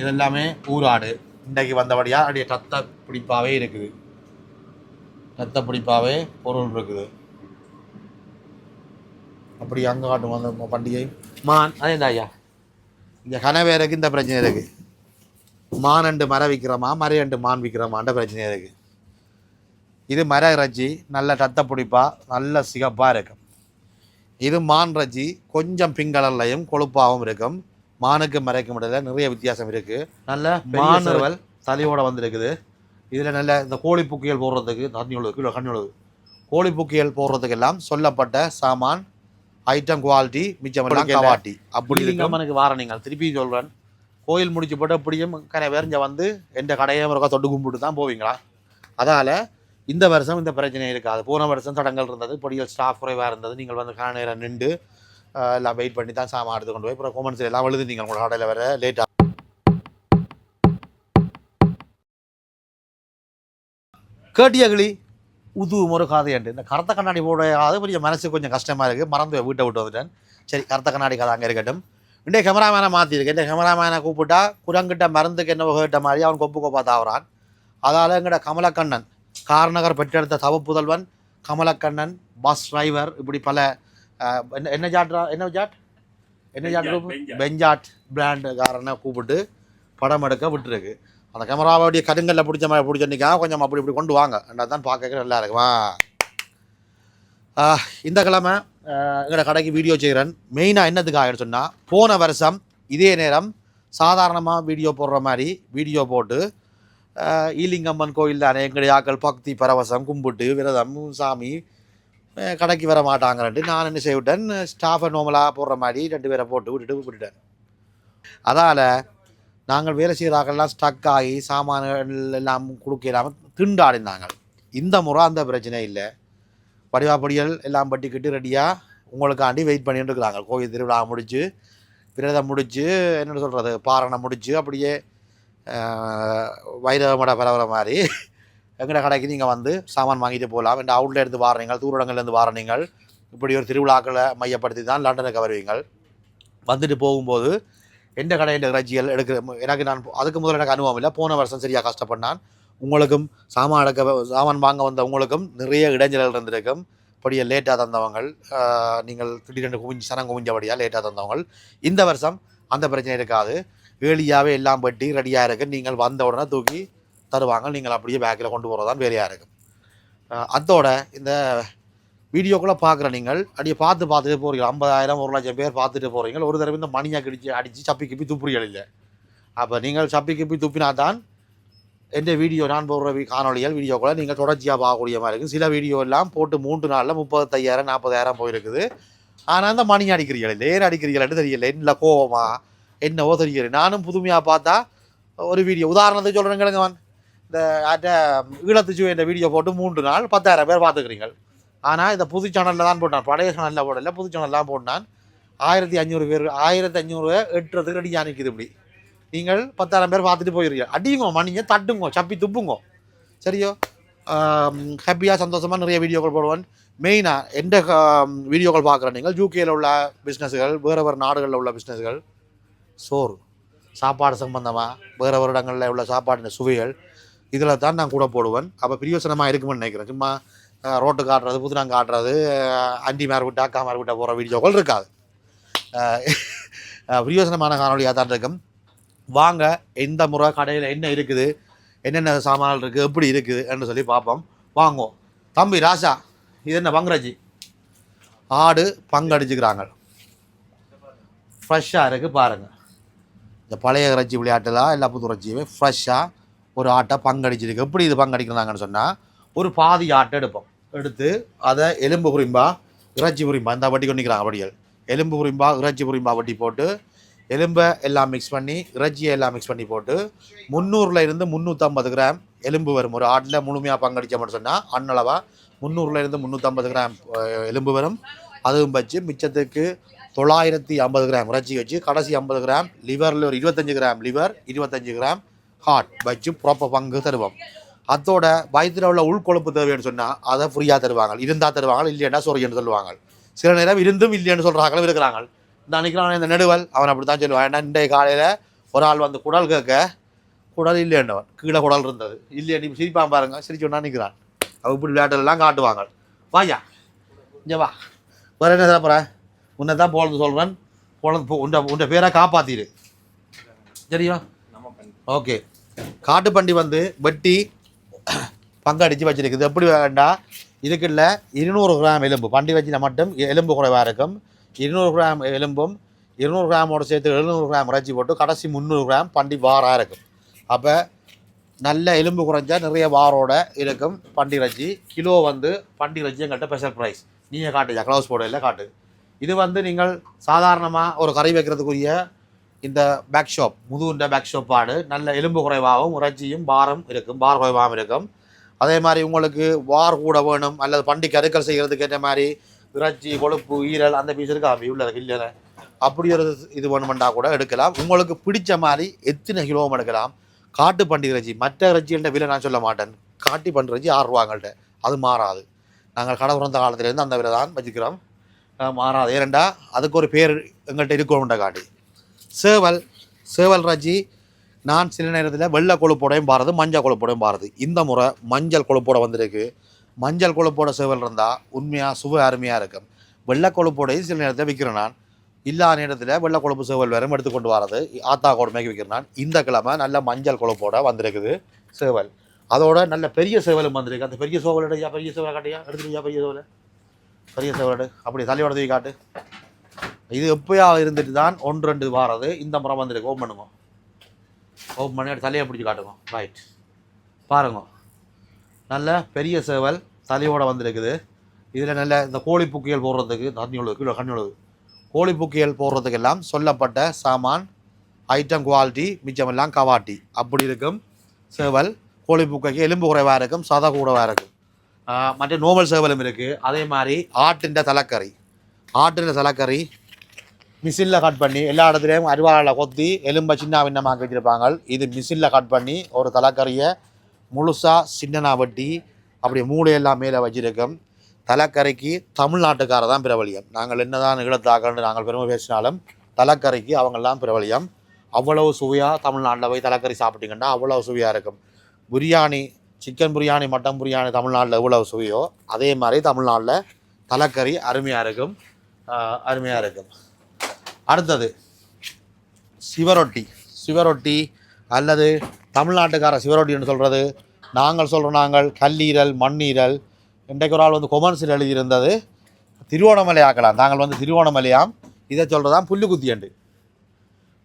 இதெல்லாமே ஊராடு. இன்றைக்கு வந்தபடியாக அப்படியே ரத்த பிடிப்பாகவே இருக்குது. ரத்த பிடிப்பாகவே பொருள் இருக்குது. அப்படி அங்கே காட்டும் அந்த பண்டிகை. மான். அதே தான் ஐயா? இங்கே கனவேருக்கு இந்த பிரச்சனை இருக்குது மானண்டு மரம் விற்கிறோமா மரையண்டு மான் விற்கிறோமான்ற பிரச்சனை இருக்குது இது மர இறைச்சி நல்ல ரத்த பிடிப்பா நல்ல சிகப்பாக இருக்கும். இது மான் இறைச்சி கொஞ்சம் பிங்கலர்லையும் கொழுப்பாகவும் இருக்கும். மானுக்கு மறைக்கும் இடையில நிறைய வித்தியாசம் இருக்குது நல்ல மானுவல் தலையோட வந்திருக்குது. இதில் நல்ல இந்த கோழி புக்கியல் போடுறதுக்கு தண்ணி உழுது கீழே கண்ணி உழுது கோழி புக்கியல் போடுறதுக்கெல்லாம் சொல்லப்பட்ட சாமான் ஐட்டம் குவாலிட்டி மிச்சமெல்லாம் கவாட்டி. அப்படி இருக்கம்மனுக்கு வார நீங்கள். திருப்பி சொல்கிறேன் கோயில் முடிச்சு போட்டு அப்படியும் கரை வேறிஞ்ச வந்து எந்த கடையை ஒருக்கா தொட்டு கும்பிட்டு தான் போவீங்களா? அதால் இந்த வருஷம் இந்த பிரச்சனை இருக்காது. போன வருஷம் தடங்கள் இருந்தது பொடியல் ஸ்டாஃப் குறைவாக இருந்தது. நீங்கள் வந்து கால நேரம் நின்று எல்லாம் வெயிட் பண்ணி தான் சாமான் எடுத்து கொண்டு போய் அப்புறம் கொமெண்ட்ஸ் எல்லாம் எழுது நீங்கள் உங்களோட கடையில் வர லேட்டாக கேட்டியகளி உது முறை காதையண்டு இந்த கருத்த கண்ணாடி போட அது கொஞ்சம் மனசு கொஞ்சம் கஷ்டமாக இருக்குது மறந்து வீட்டை விட்டு வந்துட்டேன். சரி கருத்த கண்ணாடி கதை அங்கே இருக்கட்டும். இன்றைய கேமராமேனை மாற்றிருக்கேன் இந்த கேமராமேனை கூப்பிட்டா குரங்கிட்ட மருந்துக்கு என்ன கேட்ட மாதிரி அவன் கொப்பு கொப்பா தாவறான். அதால் எங்கட கமலக்கண்ணன் கார்நகர் பெற்றெடுத்த தவ புதல்வன் கமலக்கண்ணன் பஸ் டிரைவர் இப்படி பல என்ன என்ன ஜாட்ரா என்ன ஜாட்? என்ன ஜாட்? பெஞ்சாட் பிராண்டுக்காரனை கூப்பிட்டு படம் எடுக்க விட்டுருக்கு. அந்த கேமராவுடைய கருங்கல்ல பிடிச்ச மாதிரி பிடிச்ச நிற்கா கொஞ்சம் அப்படி இப்படி கொண்டு வாங்க. என்ன தான் பார்க்க நல்லா இருக்குமா? இந்த கிழமை எங்களோட கடைக்கு வீடியோ செய்கிறேன் மெயினாக என்னதுக்காக சொன்னால் போன வருஷம் இதே நேரம் சாதாரணமாக வீடியோ போடுற மாதிரி வீடியோ போட்டு ஈலிங்கம்மன் கோயில் தானே எங்களுடைய ஆக்கள் பக்தி பரவசம் கும்பிட்டு விரதம் சாமி கடைக்கு வர மாட்டாங்கன்ட்டு நான் என்ன செய்விட்டேன் ஸ்டாஃபை நோமலாக போடுற மாதிரி ரெண்டு பேரை போட்டு விட்டுட்டு விட்டுட்டேன். அதால் நாங்கள் வேலை செய்கிறாக்கெல்லாம் ஸ்டக் ஆகி சாமான்கள் எல்லாம் கொடுக்க இல்லாமல் திண்டாடினாங்க. இந்த முறை அந்த பிரச்சனை இல்லை. படிவாப்படிகள் எல்லாம் பட்டிக்கிட்டு ரெடியாக உங்களுக்காண்டி வெயிட் பண்ணிட்டு இருக்கிறாங்க. கோயில் திருவிழா முடிச்சு விரதம் முடிச்சு என்ன சொல்கிறது பாரணை முடிச்சு அப்படியே வைரவ வைரவமட பரவுற மாதிரி எங்கட கடைக்கு நீங்கள் வந்து சாமான் வாங்கிட்டு போகலாம் இந்த அவுட்ல இருந்து வாரணிங்கள் தூரடங்கள்லேருந்து வாரணிங்கள் இப்படி ஒரு திருவிழாக்களை மையப்படுத்தி தான் லண்டனுக்கு வருவீங்கள் வந்துட்டு போகும்போது எந்த கடையில் இறைச்சிகள் எடுக்கிற எனக்கு நான் அதுக்கு முதல்ல எனக்கு அனுபவம் இல்லை. போன வருஷம் சரியாக கஷ்டப்பட்டான். உங்களுக்கும் சாமான் எடுக்க சாமான் வாங்க வந்த உங்களுக்கும் நிறைய இடைஞ்சல்கள் இருந்திருக்கும். இப்படியே லேட்டாக தந்தவங்கள் நீங்கள் திடீரென்று குவிஞ்சு சனம் குவிஞ்சபடியாக லேட்டாக தந்தவங்கள். இந்த வருஷம் அந்த பிரச்சனை இருக்காது. ஏழியாகவே எல்லாம் பட்டி ரெடியாக இருக்கு. நீங்கள் வந்த உடனே தூக்கி தருவாங்க. நீங்கள் அப்படியே பேக்கில் கொண்டு போகிறது தான் வேலையாக இருக்கும் அதோட இந்த வீடியோக்குள்ளே பார்க்குற நீங்கள் அப்படியே பார்த்து பார்த்துட்டு போகிறீங்க ஐம்பதாயிரம் ஒரு லட்சம் பேர் பார்த்துட்டு போகிறீங்க ஒரு தடவை இந்த மணியாக கிடிச்சு அடித்து சப்பி கிப்பி துப்புறீர்கள் இல்லை அப்போ நீங்கள் சப்பி கிப்பி துப்பினா தான் எந்த வீடியோ நான் போடுற காணொலிகள் காணொளிகள் வீடியோக்களை நீங்கள் தொடர்ச்சியாக பார்க்கக்கூடிய மாதிரி இருக்குது சில வீடியோ எல்லாம் போட்டு மூன்று நாளில் முப்பத்தையாயிரம் நாற்பதாயிரம் போயிருக்குது. ஆனால் அந்த மணி அடிக்கிறீர்கள் இல்லை ஏன் அடிக்கிறீங்கள்னு தெரியல. என்ன கோவமா? என்னவோ தெரியல. நானும் புதுமையாக பார்த்தா ஒரு வீடியோ. உதாரணத்துக்கு சொல்கிறேங்க அவன் இந்த ஈழத்து ஈழத்துச்சு இந்த வீடியோ போட்டு மூன்று நாள் பத்தாயிரம் பேர் பார்த்துக்கிறீங்க ஆனால் இந்த புது சேனலில் தான் போட்டான். பழைய சேனலில் போடல. புது சேனல்லாம் போட்டான். ஆயிரத்தி அஞ்சூறு பேர் ஆயிரத்தி அஞ்சூறு எட்டுறதுக்கு ரெடியாக நிற்குது இப்படி. நீங்கள் பத்தாயிரம் பேர் பார்த்துட்டு போயிருக்கீங்க அடியுங்க மணிங்க தட்டுங்க சப்பி துப்புங்க. சரியோ? ஹாப்பியாக சந்தோஷமாக நிறைய வீடியோக்கள் போடுவேன். மெயினாக எந்த வீடியோக்கள் பார்க்குற நீங்கள்? யூகேயில் உள்ள பிஸ்னஸ்கள் வேறு வேறு நாடுகளில் உள்ள பிஸ்னஸ்கள் சோறு. சாப்பாடு சம்பந்தமாக வேறு வேறு இடங்களில் உள்ள சாப்பாடு சுவைகள். இதில் தான் நான் கூட போடுவேன். அப்போ பிரியோசனமாக இருக்குமென்னு நினைக்கிறேன். சும்மா ரோட்டு காட்டுறது புதுநாங்க காட்டுறது அண்டி மார் அக்கா மார் போகிற வீடியோக்கள் இருக்காது. பிரியோசனமான காணொலியாக தான் இருக்கும். வாங்க எந்த முறை கடையில் என்ன இருக்குது என்னென்ன சாமான்கள் இருக்குது எப்படி இருக்குது என்று சொல்லி பார்ப்போம். வாங்குவோம். தம்பி ராசா இது என்ன பங்கராஜி? ஆடு பங்கடிச்சுக்கிறாங்க. ஃப்ரெஷ்ஷாக இருக்குது பாருங்கள் இந்த பழைய இறைச்சி விளையாட்டுலாம் எல்லா புது இறைச்சியுமே ஃப்ரெஷ்ஷாக ஒரு ஆட்டை பங்கடிச்சிருக்கு. எப்படி இது பங்கடிக்கிறாங்கன்னு சொன்னால் ஒரு பாதி ஆட்டை எடுப்போம். எடுத்து அதை எலும்பு குறிம்பா இறைச்சி குறிம்பா இந்த வட்டி கொண்டிக்கிறாங்க வடிகள் எலும்பு குறிம்பா இறைச்சி குறிம்பா வட்டி போட்டு எலும்பை எல்லாம் மிக்ஸ் பண்ணி இறைச்சியை எல்லாம் மிக்ஸ் பண்ணி போட்டு முந்நூறுல இருந்து முந்நூற்றம்பது கிராம் எலும்பு வரும். ஒரு ஆட்டில் முழுமையாக பங்கடிச்சோம்னு சொன்னால் அன்னளவாக முந்நூறுல இருந்து முந்நூற்றம்பது கிராம் எலும்பு வரும். அதுவும் வச்சு மிச்சத்துக்கு தொள்ளாயிரத்தி ஐம்பது கிராம் இறைச்சி வச்சு கடைசி ஐம்பது கிராம் லிவரில் ஒரு இருபத்தஞ்சு கிராம் லிவர் இருபத்தஞ்சு கிராம் ஹார்ட் வச்சு ப்ராப்பர் பங்கு தருவோம். அதோட வயிற்றுல உள்ள உள்கொழுப்பு தேவைன்னு சொன்னால் அதை ஃப்ரீயாக தருவாங்க. இருந்தால் தருவாங்க இல்லைன்னா சொரியன்னு சொல்லுவாங்க. சில நேரம் இருந்தும் இல்லைன்னு சொல்கிறாங்களும் இருக்கிறாங்க. இந்த அன்னைக்கு இந்த நெடுவல் அவன் அப்படி தான் சொல்லுவான். ஏன்னா இன்றைய காலையில் ஒரு ஆள் வந்து குடல் கேட்க குடல் இல்லைன்றவன் கீழே குடல் இருந்தது. இல்லையா நீ சிரிப்பான் பாருங்க. சிரிச்சோன்னா நிற்கிறான் அவ இப்படி விளையாட்டெல்லாம் காட்டுவாங்க. வாயா இங்கே வா. வேறு என்ன சாப்பிட்ற உன்னை தான் போலது சொல்கிறேன் போலது போ உண்ட உண்ட பேரை காப்பாத்திடு சரியா? ஓகே. காட்டுப்பண்டி வந்து வெட்டி பங்கடிச்சு வச்சுருக்குது. எப்படி வேண்டாம் இதுக்குள்ள இருநூறு கிராம் எலும்பு. பண்டி வச்சினா மட்டும் எலும்பு குறைவாக இருக்கும். இருநூறு கிராம் எலும்பும் இருநூறு கிராமோட சேர்த்து எழுநூறு கிராம் இறைச்சி போட்டு கடைசி முந்நூறு கிராம் பண்டி வாராக இருக்கும். அப்போ நல்ல எலும்பு குறைஞ்சா நிறைய வாரோட இருக்கும் பண்டி இறைச்சி. கிலோ வந்து பண்டி இறைச்சி எங்கள்கிட்ட ஸ்பெஷல் ப்ரைஸ் நீங்கள் காட்டுச்சா க்ளவுஸ் போடையில் காட்டு. இது வந்து நீங்கள் சாதாரணமாக ஒரு கறி வைக்கிறதுக்குரிய இந்த பேக் ஷாப் முதுகுண்ட பேக் ஷாப்பாடு நல்ல எலும்பு குறைவாகவும் இறைச்சியும் பாரம் இருக்கும் பார் குறைவாகவும் இருக்கும். அதே மாதிரி உங்களுக்கு வார் கூட வேணும் அல்லது பண்டி கருக்கள் செய்கிறதுக்கு ஏற்ற மாதிரி இறைச்சி கொழுப்பு ஈரல் அந்த பீஸ் இருக்கா? அப்படி உள்ள இல்லை அப்படி ஒரு இது வேணுமெண்டா கூட எடுக்கலாம். உங்களுக்கு பிடிச்ச மாதிரி எத்தனை கிலோவும் எடுக்கலாம்? காட்டு பண்டி இறைச்சி. மற்ற இறைச்சிகள்ட்ட விலை நான் சொல்ல மாட்டேன். காட்டி பண்டி இறைச்சி ஆறு ரூபாங்கள்ட்ட அது மாறாது. நாங்கள் கடை பிறந்த காலத்துலேருந்து அந்த விலை தான் வச்சுக்கிறோம் மாறாது. ஏனண்டா அதுக்கு ஒரு பேர் எங்கள்கிட்ட இருக்கணும்ன்ற காட்டி. சேவல் சேவல் ராஜி நான் சில நேரத்தில் வெள்ளை கொழுப்போடையும் பாருது மஞ்சள் கொழுப்போடையும் பாருது. இந்த முறை மஞ்சள் கொழுப்போட வந்திருக்கு. மஞ்சள் கொழுப்போட சேவல் இருந்தால் உண்மையாக சுவை அருமையாக இருக்கும். வெள்ளை கொழுப்போடையும் சில நேரத்தில் விற்கிறேன் நான். இல்லாத நேரத்தில் வெள்ளை கொழுப்பு சேவல் வேறும் எடுத்து கொண்டு வரது. ஆத்தா கொடுமைக்கு விற்கிறேன் நான். இந்த கிழமை நல்ல மஞ்சள் கொழுப்போட வந்திருக்குது சேவல். அதோட நல்ல பெரிய சேவலும் வந்திருக்கு. அந்த பெரிய சேவல் எடுயா பெரிய சேவலை காட்டியா எடுத்துக்கிட்டியா பெரிய சேவலை? பெரிய சேவல் எடு. அப்படி தலையோட தூக்கி காட்டு. இது எப்பயா இருந்துட்டு தான் ஒன்று ரெண்டு வாரது. இந்த முறை வந்திருக்கு ஓப்பன் பண்ணுங்க. ஓம் பண்ணி தலையை பிடிச்சி காட்டுங்க. ரைட் பாருங்க. நல்ல பெரிய சேவல் தலையோட வந்திருக்குது. இதில் நல்ல இந்த கோழி புக்கியல் போடுறதுக்கு தண்ணி உழுது கீழே கண்ணி கோழி புக்கியல் போடுறதுக்கெல்லாம் சொல்லப்பட்ட சாமான் ஐட்டம் குவாலிட்டி மிச்சமெல்லாம் கவாட்டி. அப்படி இருக்கும் சேவல். கோழி புக்கைக்கு எலும்பு குறைவாக இருக்கும் சத கூடவாக இருக்கும். மற்ற நோவல் சேவலும் இருக்குது அதே மாதிரி ஆட்டின் தலைக்கறி. ஆட்டின் தலைக்கறி மிஷினில் கட் பண்ணி எல்லா இடத்துலையும் அருவாளில் கொத்தி எலும்பை சின்ன பின்னமாக்கி வச்சுருப்பாங்க. இது மிஷினில் கட் பண்ணி ஒரு தலைக்கறியை முழுசாக சின்னனா வெட்டி அப்படி மூளையெல்லாம் மேலே வச்சுருக்கோம். தலைக்கறிக்கு தமிழ்நாட்டுக்கார தான் பிரபலியம். நாங்கள் என்னதான் நிகழத்தாக்கன்னு நாங்கள் பெருமை பேசினாலும் தலைக்கறிக்கு அவங்கெல்லாம் பிரபலியம். அவ்வளவு சுவையாக தமிழ்நாட்டில் போய் தலைக்கறி சாப்பிட்டீங்கன்னா அவ்வளோ சுவையாக இருக்கும். பிரியாணி சிக்கன் பிரியாணி மட்டன் பிரியாணி தமிழ்நாட்டில் எவ்வளவு சுவையோ அதே மாதிரி தமிழ்நாட்டில் தலைக்கறி அருமையாக இருக்கும். அருமையாக இருக்கும். அடுத்தது சிவரொட்டி. சிவரொட்டி அல்லது தமிழ்நாட்டுக்கார சிவரொட்டின்னு சொல்கிறது நாங்கள் சொல்கிறோம் நாங்கள் கல்லீரல் மண்ணீரல் இன்றைக்கு ஒரு ஆள் வந்து கொமர்ஸில் எழுதியிருந்தது திருவோணமலை ஆக்கலாம் நாங்கள் வந்து திருவோணமலையாம் இதை சொல்கிறதான் புல்லு குத்தியண்டு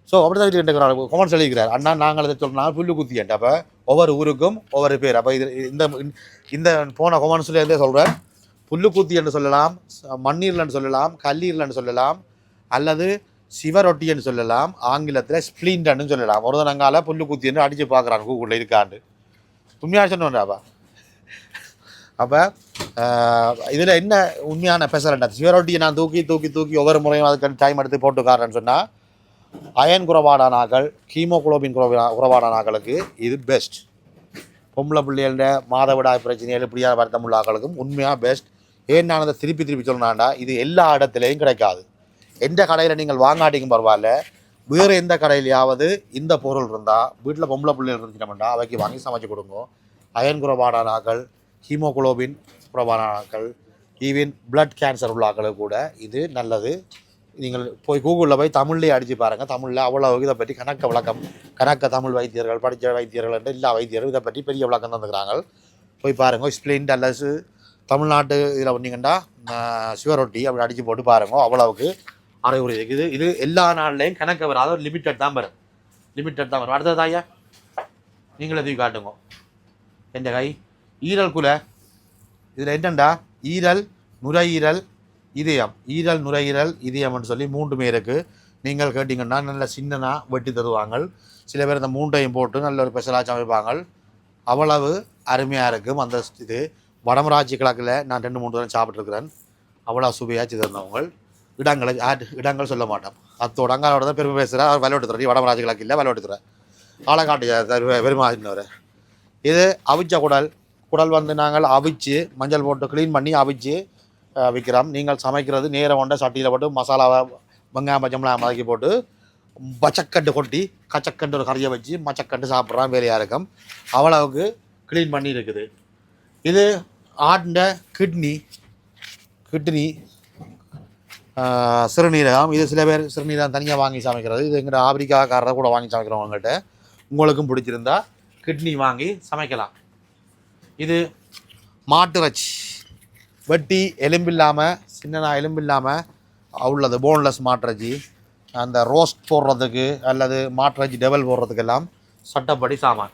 ஸோ அப்படி தான் இன்றைக்கு ஒரு ஆள் கொமர்ஸ் எழுதிக்கிறார். அண்ணா நாங்கள் இதை சொல்கிறோம் புல்லு குத்தியண்டு அப்போ ஒவ்வொரு ஊருக்கும் ஒவ்வொரு பேர். அப்போ இது இந்த இந்த போன கொமர்ஸ்லேருந்தே சொல்கிறேன் புல்லுக்குத்தி என்று சொல்லலாம் மண்ணீரல்னு சொல்லலாம் கல்லீரல்னு சொல்லலாம் அல்லது சிவரொட்டின்னு சொல்லலாம் ஆங்கிலத்தில் ஸ்ப்ளிண்டன்னு சொல்லலாம். ஒரு தனங்கால புல்லு குத்தின்னு அடித்து பார்க்குறான் கூகுளில் இருக்காண்டு. உண்மையாக சொன்னாப்பா அப்போ இதில் என்ன உண்மையான பெசலண்டா சிவரொட்டியை நான் தூக்கி தூக்கி தூக்கி ஒவ்வொரு முறையும் அதுக்கு டைம் எடுத்து போட்டுக்காரன்னு சொன்னால் அயன் குறவாடானாக்கள் ஹீமோகுளோபின் குறைவா குறைபாடான இது பெஸ்ட் பொம்பளை பிள்ளைகள மாதவிடாய் பிரச்சனைகள் இப்படியான வருத்தம் உள்ள ஆக்களுக்கும் உண்மையாக பெஸ்ட் ஏன் நான் அதை திருப்பி திருப்பி சொல்லணாண்டா இது எல்லா இடத்துலையும் கிடைக்காது. எந்த கடையில் நீங்கள் வாங்காட்டிக்கும் பரவாயில்ல. வேறு எந்த கடையிலையாவது இந்த பொருள் இருந்தால் வீட்டில் பொம்பளை பிள்ளைகள் இருந்துச்சுட்டோம்னா அவைக்கு வாங்கி சமைச்சு கொடுங்க. அயன் குறைபாடான ஆக்கள் ஹீமோகுளோபின் குறைபாடான ஆக்கள் ஈவன் பிளட் கேன்சர் உள்ள கூட இது நல்லது. நீங்கள் போய் கூகுளில் போய் தமிழ்லேயே அடித்து பாருங்கள் தமிழில் அவ்வளோ இதை பற்றி கணக்க விளக்கம் கணக்க தமிழ் வைத்தியர்கள் படித்த வைத்தியர்கள் என்று எல்லா வைத்தியர்கள் இதை பற்றி பெரிய விளக்கம் தந்துக்கிறாங்க. போய் பாருங்கள் ஸ்பிளிண்ட் அல்லது தமிழ்நாட்டு இதில் பண்ணிங்கன்னா சிவரொட்டி அப்படி அடித்து போட்டு பாருங்க அவ்வளவுக்கு. அரை இருக்குது இது எல்லா நாள்லையும் கணக்கு வராத. ஒரு லிமிட்டட் தான் வரும். லிமிட்டட் தான் வரும். அடுத்தது ஐயா? நீங்களே தூக்கி காட்டுங்க. எந்த கை? ஈரல் குலை. இதில் என்னண்டா? ஈரல் நுரையீரல் இதயம். ஈரல் நுரையீரல் இதயம்னு சொல்லி மூன்றுமே இருக்குது நீங்கள் கேட்டிங்கன்னா நல்ல சின்னனாக வெட்டி தருவாங்க சில பேர் இந்த மூன்றையும் போட்டு நல்ல ஒரு ஸ்பெஷலாக சமைப்பாங்க அவ்வளவு அருமையாக இருக்கும். அந்த இது. வடமராட்சி கிழக்கில் நான் ரெண்டு மூணு தடவை சாப்பிட்ருக்குறேன் அவ்வளோ சுவையாக சிதறினவங்க இடங்களை ஆட் இடங்கள் சொல்ல மாட்டோம். அத்தோட அங்காளோட தான் பெருமை பேசுகிறேன் அவர் விளையாட்டுத்துறை வடமராட்சி கிழக்கு இல்லை விளையாட்டுத்துறை ஆலக்காட்டு பெருமாள் இது அவிச்ச குடல். குடல் வந்து நாங்கள் அவிச்சு மஞ்சள் போட்டு க்ளீன் பண்ணி அவிச்சு விற்கிறோம் நீங்கள் சமைக்கிறது நேரம் கொண்ட சட்டியில் போட்டு மசாலாவை வெங்காயம் பச்சம்லாம் மதக்கி போட்டு பச்சக்கண்டு கொட்டி கச்சக்கண்டு ஒரு கறியை வச்சு மச்சக்கண்டு சாப்பிட்றான் வேலையாக இருக்கும். அவ்வளவுக்கு க்ளீன் பண்ணி இருக்குது. இது ஆண்ட கிட்னி கிட்னி சிறுநீரகம். இது சில பேர் சிறுநீரகம் தனியாக வாங்கி சமைக்கிறது. இது எங்கிட்ட ஆப்பிரிக்காக்காரரை கூட வாங்கி சமைக்கிறவங்ககிட்ட உங்களுக்கும் பிடிச்சிருந்தா கிட்னி வாங்கி சமைக்கலாம். இது மாட்டு இறைச்சி வெட்டி எலும்பில்லாமல் சின்னனா எலும்பில்லாமல் உள்ளது போன்லெஸ் மாட்டுறச்சி அந்த ரோஸ்ட் போடுறதுக்கு அல்லது மாட்டுறச்சி டெவல் போடுறதுக்கெல்லாம் சட்டப்படி சாமான்.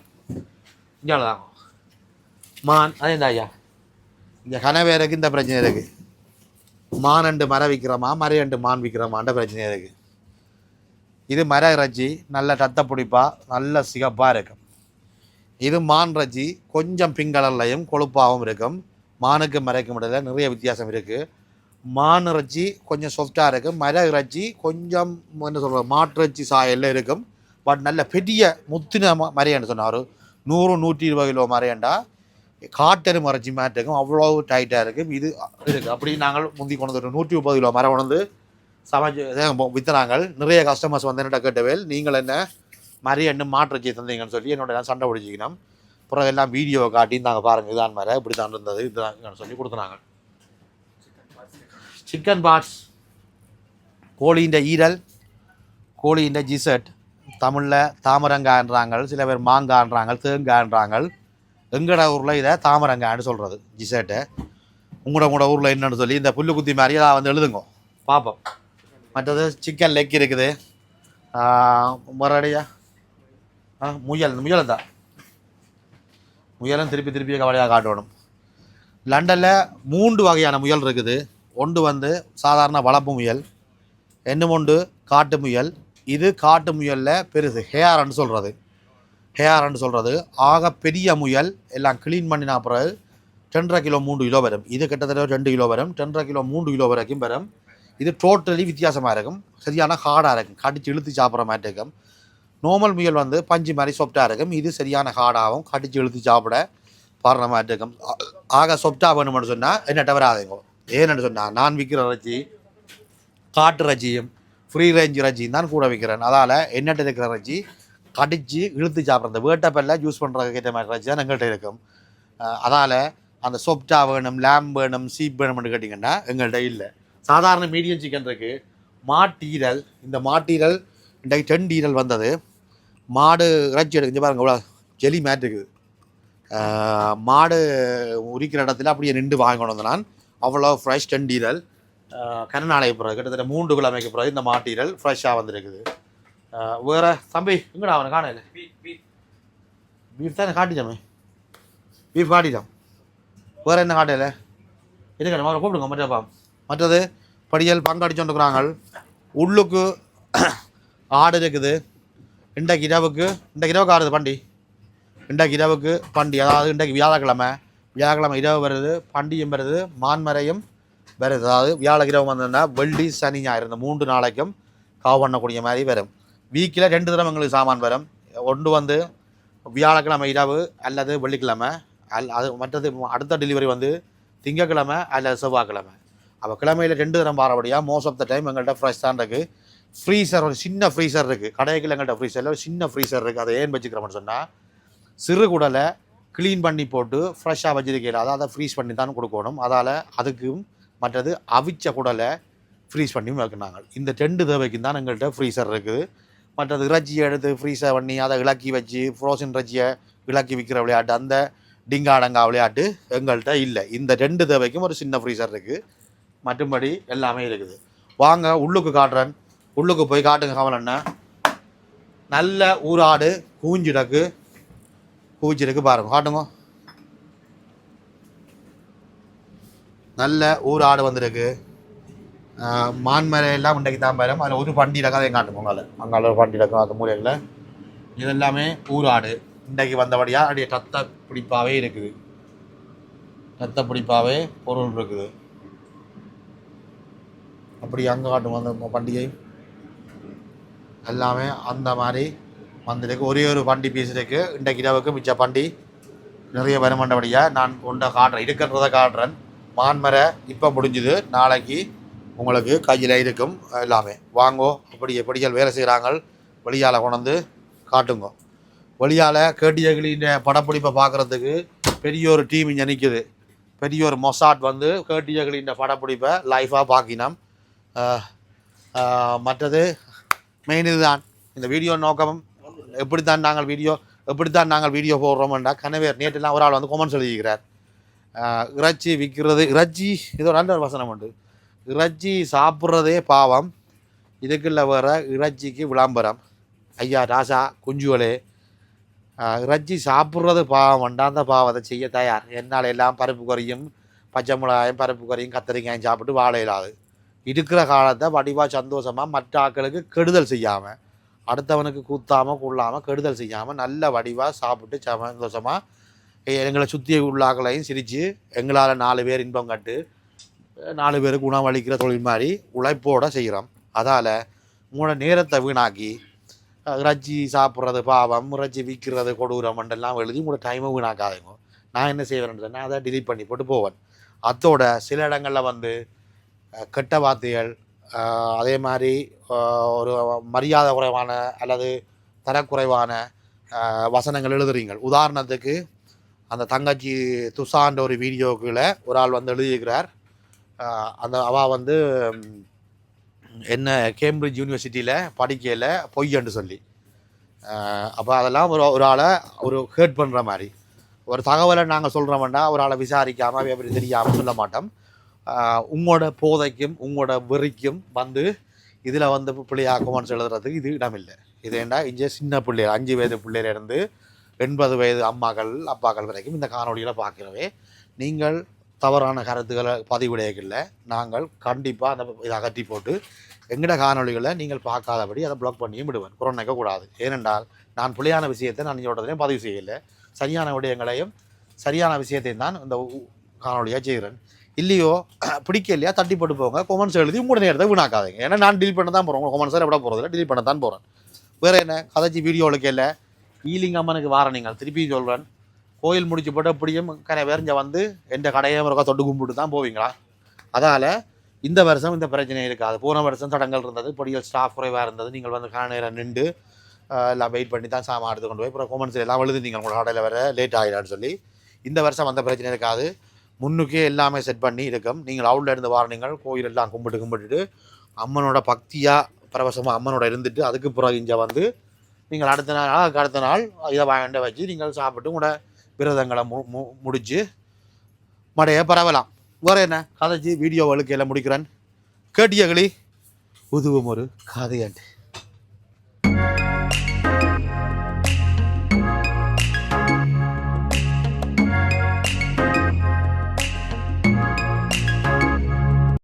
இங்கே தாங்க மான் அதே இந்த ஐயா. இந்த கனவேருக்கு இந்த பிரச்சனை இருக்குது மானண்டு மரம் விற்கிறோமா மரையண்டு மான் விற்கிறோமான்ற பிரச்சனையாக இருக்குது இது மர இறைச்சி நல்ல ரத்த பிடிப்பாக நல்ல சிகப்பாக இருக்கும். இது மான் ரஜி கொஞ்சம் பிங்கலர்லையும் கொழுப்பாகவும் இருக்கும். மானுக்கு மறைக்கும் இடையில நிறைய வித்தியாசம் இருக்குது மான் இறைச்சி கொஞ்சம் சாஃப்டாக இருக்கும். மர இறைச்சி கொஞ்சம் என்ன சொல்கிறது மாட்டிறைச்சி சாயலில் இருக்கும். பட் நல்ல பெரிய முத்தின ம- மரையன்னு சொன்னார். நூறு நூற்றி இருபது கிலோ மரையண்டா. காட்டெரு மறைச்சி மாட்டுக்கும் அவ்வளோ டைட்டாக இருக்கும் இது இருக்குது அப்படி நாங்கள் முந்தி கொண்டு வந்து நூற்றி முப்பது கிலோ மரம் கொண்டு வந்து சமைச்சு விற்றுனாங்கள் நிறைய கஸ்டமர்ஸ் வந்து என்னட்ட கேட்டவேல் நீங்கள் என்ன மாதிரி என்ன மாற்றுச்சி தந்தீங்கன்னு சொல்லி என்னோட சண்டை பிடிச்சிக்கணும் அப்புறம் எல்லாம் வீடியோவை காட்டி நாங்கள் பாருங்கள் இதான் மாதிரி இப்படி தான் இருந்தது இதுதான் சொல்லி கொடுத்துனாங்க. சிக்கன் பார்ட்ஸ் கோழியின் ஈரல் கோழியின் ஜிசட் தமிழில் தாமரங்கான்றாங்க சில பேர் மாங்கான்றாங்க தேங்கான்றாங்க எங்கட ஊரில் இதை? தாமரங்கான்னு சொல்கிறது ஜிசட்டை. உங்களோட உங்களோட ஊரில் என்னன்னு சொல்லி இந்த புல்லு குத்தி மாதிரி அதை வந்து எழுதுங்க. பார்ப்போம் மற்றது சிக்கன் லெக் இருக்குது. மறுபடியா? ஆ முயல் முயல் தான் முயலும் திருப்பி திருப்பி கவலையாக காட்டணும். லண்டனில் மூன்று வகையான முயல் இருக்குது. ஒன்று வந்து சாதாரண வளர்ப்பு முயல் இன்னும் ஒன்று காட்டு முயல். இது காட்டு முயலில் பெருசு ஹேர்ன்னு சொல்கிறது ஹேஆர்னு சொல்கிறது ஆக பெரிய முயல் எல்லாம் க்ளீன் பண்ணினா பிறகு ரெண்டரை கிலோ மூன்று கிலோ வரும். இது கிட்டத்தட்ட ரெண்டு கிலோ வரும். ரெண்டரை கிலோ மூன்று கிலோ வரைக்கும் வரும். இது டோட்டலி வித்தியாசமாக இருக்கும். சரியான ஹார்டாக இருக்கும். கடிச்சு இழுத்து சாப்பிட்ற மாதிரி இருக்கும். நார்மல் முயல் வந்து பஞ்சு மாதிரி சொப்டாக இருக்கும். இது சரியான ஹார்டாகவும் கடிச்சு இழுத்து சாப்பிட பாடுற மாதிரி இருக்கும். ஆக சொப்டாக வேணும்னு சொன்னால் என்னட்ட வராதுங்க ஏன்னு சொன்னால் நான் விற்கிற இறைச்சி காட்டு இறைச்சியும் ஃப்ரீ ரேஞ்ச் இறைச்சியும் தான் கூட விற்கிறேன் அதால் என்னட்ட இருக்கிற இறைச்சி கடிச்சு இழுத்து சாப்பிட்றது. வேட்டப்பல்ல யூஸ் பண்ணுறதுக்கு ஏற்ற மாதிரி தான் எங்கள்கிட்ட இருக்கும். அதால் அந்த சொப்டா வேணும் லேம் வேணும் சீப் வேணும்னு கேட்டிங்கன்னா எங்கள்கிட்ட இல்லை. சாதாரண மீடியம் சிக்கன் இருக்குது மாட்டீரல் இந்த மாட்டீரல் இன்றைக்கு டென் ஈரல் வந்தது. மாடு இறைச்சி எடுக்க பாருங்க இவ்வளோ ஜெலி மேட் இருக்குது. மாடு உரிக்கிற இடத்துல அப்படியே நின்று வாங்கணும் வந்து நான் அவ்வளோ ஃப்ரெஷ் டென் ஈரல். கருநாளைக்கு கிட்டத்தட்ட மூன்று கிழமைக்கு போகிறது இந்த மாட்டீரல் ஃப்ரெஷ்ஷாக வந்திருக்குது. வேற தம்பி எங்கடா அவனை காணல பீஃப் தானே காட்டிட்டோமே பீஃப் காட்டிட்டோம் வேறு என்ன காட்டல இருக்கட்டும் அவரை கூப்பிடுங்க மற்றப்பா மற்றது படியல் பங்கு கொண்டுக்கிறாங்க உள்ளுக்கு ஆடு இருக்குது இன்றைக்கு இரவுக்கு இன்றைக்கு இரவுக்கு ஆடுது பண்டி இன்றைக்கு இரவுக்கு பண்டி அதாவது இன்றைக்கு வியாழக்கிழமை வியாழக்கிழமை இரவு வருது பண்டியும் வருது மான்மறையும் வருது அதாவது வியாழ இரவு வந்ததுன்னா வெள்ளி சனி ஞாயிறு இந்த மூன்று நாளைக்கும் காவு பண்ணக்கூடிய மாதிரி வரும் வீக்கில் ரெண்டு தடவை எங்களுக்கு சாமான் வரும். ஒன்று வந்து வியாழக்கிழமை இரவு அல்லது வெள்ளிக்கிழமை. அல் அது மற்றது அடுத்த டெலிவரி வந்து திங்கக்கிழமை அல்லது செவ்வாய்க்கிழமை. அப்போ கிழமையில் ரெண்டு தரம் பாரபடியாக மோஸ்ட் ஆஃப் த டைம் எங்கள்கிட்ட ஃப்ரெஷ் தான் இருக்குது ஃப்ரீசர் ஒரு சின்ன ஃப்ரீசர் இருக்குது கடைக்கில் எங்கள்கிட்ட ஃப்ரீசரில் ஒரு சின்ன ஃப்ரீசர் இருக்குது அதை ஏன் வச்சுக்கிறோம்னு சொன்னால் சிறு குடலை க்ளீன் பண்ணி போட்டு ஃப்ரெஷ்ஷாக வச்சிருக்கையில் அதை அதை ஃப்ரீஸ் பண்ணி தான் கொடுக்கணும். அதால் அதுக்கும் மற்றது அவிச்ச குடலை ஃப்ரீஸ் பண்ணியும் வைக்கினாங்க இந்த ரெண்டு தேவைக்கும் தான் எங்கள்கிட்ட ஃப்ரீசர் இருக்குது. மற்றது இறைச்சியை எடுத்து ஃப்ரீஸை பண்ணி அதை இலக்கி வச்சு ஃப்ரோசன் இறைச்சியை இலக்கி விற்கிற விளையாட்டு அந்த டிங்காடங்கா விளையாட்டு எங்கள்கிட்ட இல்லை. இந்த ரெண்டு தேவைக்கும் ஒரு சின்ன ஃப்ரீசர் இருக்குது மற்றும்படி எல்லாமே இருக்குது. வாங்க உள்ளுக்கு காட்டுறேன். உள்ளுக்கு போய் காட்டுங்க கமலண்ணா நல்ல ஊராடு கூஞ்சிடக்கு. கூஞ்சிருக்கு பாருங்க காட்டுங்க. நல்ல ஊராடு வந்திருக்கு. மான்மலை எல்லாம் இன்றைக்கு தான் வரும். அதில் ஒரு பண்டி அதை அதையும் காட்டுங்க உங்களால் அங்கால ஒரு பண்டி இருக்கும் அந்த மூலையில் இது எல்லாமே ஊராடு இன்றைக்கு வந்தபடியாக அப்படியே ரத்த பிடிப்பாகவே இருக்குது. ரத்த பிடிப்பாகவே பொருள் இருக்குது. அப்படி அங்கே காட்டும் அந்த பண்டிகை எல்லாமே அந்த மாதிரி வந்திருக்கு. ஒரே ஒரு வண்டி பீஸ் இருக்குது இன்றைக்கு இரவுக்கு மிச்ச பண்டி நிறைய வருமண்டபடியாக நான் கொண்ட காட்டுறேன். இருக்கிறத காட்டுறேன். மான்மரை இப்போ முடிஞ்சுது. நாளைக்கு உங்களுக்கு கையில் இருக்கும் எல்லாமே. வாங்கோ அப்படி எப்படிகள் வேலை செய்கிறாங்க வெளியால் கொண்டு காட்டுங்க. வெளியால் கேட்டியகளின் படப்பிடிப்பை பார்க்குறதுக்கு பெரிய ஒரு டீம் இங்கே நிற்குது பெரிய ஒரு மொசாட் வந்து கேட்டியகளின் படப்பிடிப்பை லைஃபாக பார்க்கினோம். மற்றது மெயின் இதுதான். இந்த வீடியோ நோக்கம் எப்படித்தான் நாங்கள் வீடியோ எப்படித்தான் நாங்கள் வீடியோ போடுறோம்டா கனவேர் நேற்றுலாம் ஒரு ஆள் வந்து கொமெண்ட்ஸ் எழுதிக்கிறார் இறைச்சி விற்கிறது இறைச்சி இதோ நல்ல ஒரு வசனம் உண்டு. இறைச்சி சாப்பிட்றதே பாவம். இதுக்குள்ள வர இறைச்சிக்கு விளம்பரம். ஐயா ராசா குஞ்சுவலே இறைச்சி சாப்பிட்றது பாவம். அந்த பாவத்தை செய்ய தயார். என்னால் எல்லாம் பருப்பு குறையும் பச்சை மிளகாயும் பருப்பு குறையும் கத்திரிக்காயும் சாப்பிட்டு வாழ இல்லாது இருக்கிற காலத்தை வடிவாக சந்தோஷமாக மற்ற ஆட்களுக்கு கெடுதல் செய்யாமல் அடுத்தவனுக்கு கூத்தாமல் கொள்ளாமல் கெடுதல் செய்யாமல் நல்ல வடிவாக சாப்பிட்டு சந்தோஷமாக எங்களை சுற்றி உள்ளாக்களையும் சிரித்து எங்களால் நாலு பேர் இன்பம் கட்டு நாலு பேருக்கு உணவளிக்கிற தொழில் மாதிரி உழைப்போடு செய்கிறோம் அதால் உங்களோட நேரத்தை வீணாக்கி ரஜ்ஜி சாப்பிட்றது பாவம் ரஜ்ஜி விற்கிறது கொடூரம் மண்டெல்லாம் எழுதி உங்களோட டைமை வீணாக்காதுங்க. நான் என்ன செய்வேன்னு சொன்னால் அதை டிலீட் பண்ணி போட்டு போவேன். அத்தோட சில இடங்களில் வந்து கெட்ட வார்த்தைகள் அதே மாதிரி ஒரு மரியாதை குறைவான அல்லது தரக்குறைவான வசனங்கள் எழுதுறீங்க உதாரணத்துக்கு அந்த தங்கச்சி துஷான்ற ஒரு வீடியோக்குள்ள ஒரு ஆள் வந்து எழுதியிருக்கிறார். அந்த அவா வந்து என்ன கேம்பிரிட்ஜ் யூனிவர்சிட்டியில் படிக்கையில் பொய்யன்னு சொல்லி. அப்போ அதெல்லாம் ஒரு ஒரு ஆளை ஒரு ஹேர்ட் பண்ணுற மாதிரி. ஒரு தகவலை நாங்கள் சொல்கிறோம்னா ஒரு ஆளை விசாரிக்காமல் எப்படி தெரியாமல் சொல்ல மாட்டோம். உங்களோட போதைக்கும் உங்களோட வெறிக்கும் வந்து இதில் வந்து பிள்ளையா கமெண்ட்ஸ் எழுதுறதுக்கு இது இடமில்லை. இது ஏண்டா இங்கே சின்ன பிள்ளைகள் அஞ்சு வயது பிள்ளையிலேருந்து எண்பது வயது அம்மாக்கள் அப்பாக்கள் வரைக்கும் இந்த காணொலியில் பார்க்கிறவே நீங்கள் தவறான கருத்துக்களை பதிவிடையக்கில்ல. நாங்கள் கண்டிப்பாக அந்த இதை அகற்றி போட்டு எங்கட காணொளிகளை நீங்கள் பார்க்காதபடி அதை பிளாக் பண்ணியும் விடுவேன். புறநினைக்க கூடாது. ஏனென்றால் நான் புலியான விஷயத்தை நான் சொல்கிறதையும் பதிவு செய்யலை. சரியான விடயங்களையும் சரியான விஷயத்தையும் தான் இந்த காணொலியாக செய்கிறேன் இல்லையோ பிடிக்கலையா தட்டி போட்டு போங்க. கொமெண்ட்ஸ் எழுதி உங்களோட நேரத்தை வீணாக்காதீங்க. ஏன்னா நான் டீல் பண்ண தான் போகிறேன் உங்கள் கொமெண்ட்ஸை விட போகிறதில்ல டீல் பண்ண தான் போகிறேன் வேறு என்ன? கதைச்சி வீடியோவில் கேள்வி ஈலிங் அம்மனுக்கு வார நீங்கள் திருப்பி சொல்கிறேன் கோயில் முடிச்சு போட்டு எப்படியும் கரை வேறிஞ்ச வந்து எந்த கடையை இருக்கா தொட்டு கும்பிட்டு தான் போவீங்களா? அதால் இந்த வருஷம் இந்த பிரச்சனை இருக்காது. போன வருஷம் தடங்கள் இருந்தது. பொடிகள் ஸ்டாஃப் குறைவாக இருந்தது. நீங்கள் வந்து காண நேரம் நின்று எல்லாம் வெயிட் பண்ணி தான் சாமான் எடுத்து கொண்டு போய் அப்புறம் கொமெண்ட்ஸ் எல்லாம் எழுதுனீங்க உங்களோட கடையில் வர லேட் ஆகிடான்னு சொல்லி இந்த வருஷம் அந்த பிரச்சனை இருக்காது. முன்னுக்கே எல்லாமே செட் பண்ணி இருக்கும். நீங்கள் அவுட்ல இருந்து வாரணிங்கள். கோயில் எல்லாம் கும்பிட்டு கும்பிட்டுட்டு அம்மனோட பக்தியாக பரவசமாக அம்மனோட இருந்துட்டு அதுக்கு பிறகு இங்கே வந்து நீங்கள் அடுத்த நாள் அதுக்கு அடுத்த நாள் இதை வாங்கிட்டு வச்சு நீங்கள் சாப்பிட்டு உங்களோட விரதங்களை மு மு முடிச்சு மடையை பரவலாம். வேறு என்ன? கதைச்சி வீடியோ வழுக்கையில் முடிக்கிறேன். கேட்டியகளி உதுவும் ஒரு கதையாண்டு.